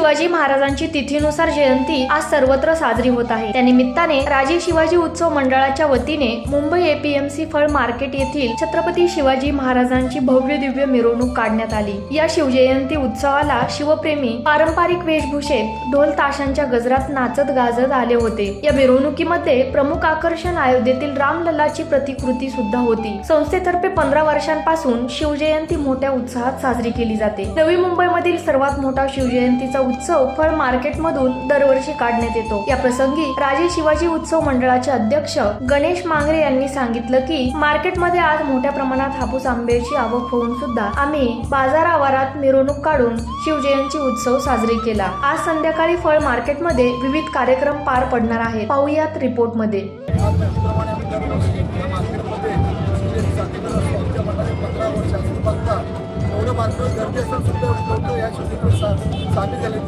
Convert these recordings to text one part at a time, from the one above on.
शिवाजी महाराजांची तिथीनुसार जयंती आज सर्वत्र साजरी होत आहे. त्यानिमित्ताने राजीव राजे शिवाजी उत्सव मंडळाच्या वतीने मुंबई एपीएमसी फळ मार्केट येथील छत्रपती शिवाजी महाराजांची भव्य दिव्य मिरवणूक काढण्यात आली. या शिवजयंती उत्सवाला शिवप्रेमी पारंपरिक वेशभूषेत ढोल ताशांच्या गजरात नाचत गाजत आले होते. या मिरवणुकीमध्ये प्रमुख आकर्षण अयोध्येतील रामलल्लाची प्रतिकृती सुद्धा होती. संस्थेतर्फे पंधरा वर्षांपासून शिवजयंती मोठ्या उत्साहात साजरी केली जाते. नवी मुंबईमधील सर्वात मोठा शिवजयंतीचा उत्सव फळ मार्केटमधून दरवर्षी काढण्यात येतो. या प्रसंगी राजे शिवाजी उत्सव मंडळाचे अध्यक्ष गणेश मांगरे यांनी सांगितलं की मार्केटमध्ये आज मोठ्या प्रमाणात हापूस आंब्याची आवक होऊन सुद्धा आम्ही बाजार आवारात मिरवणूक काढून शिवजयंती उत्सव साजरी केला. आज संध्याकाळी फळ मार्केटमध्ये विविध कार्यक्रम पार पडणार आहेत. पाहुयात रिपोर्टमध्ये सामील झाले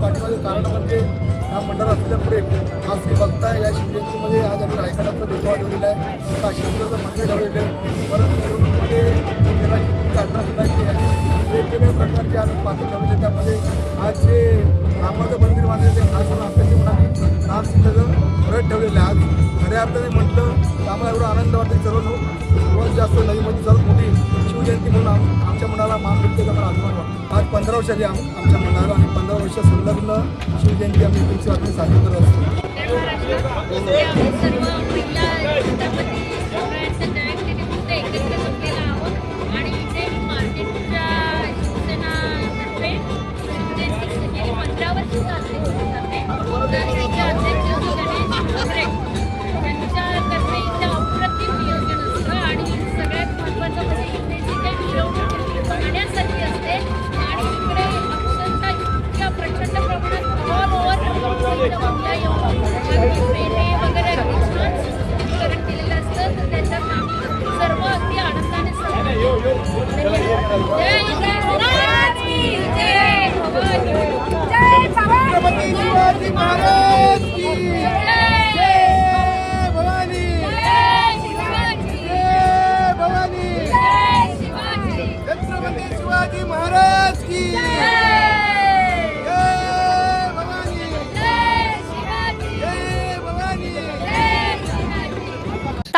पाठीमागे कारण म्हणजे हा मंडळ असल्यामुळे आज तुम्ही बघताय या शिवजयंतीमध्ये आज आम्ही रायगडाचा देखावा ठेवलेला आहे काशीपुराचं मंदिर ठेवलेलं आहे परत निवडणुकीमध्ये त्याला वेगवेगळ्या प्रकारचे आज पात्र ठेवले त्यामध्ये आज जे रामाचं मंदिर बांधले ते खास करून आपल्याच्या मनाने नाम सिंहाचं परत ठेवलेलं आहे आज खऱ्या अर्थाने म्हटलं तर आम्हाला एवढा आनंद वाटतो सर्व सर्वात जास्त आम आमच्या मनाला मान मला अभिमान वाटतो आज पंधरा वर्षाची आम आमच्या मनाला आणि पंधरा वर्ष संलग्न शिवजयंती आम्ही तुमची बातमी साजरी करत असतो. 我们家有。我们的餐厅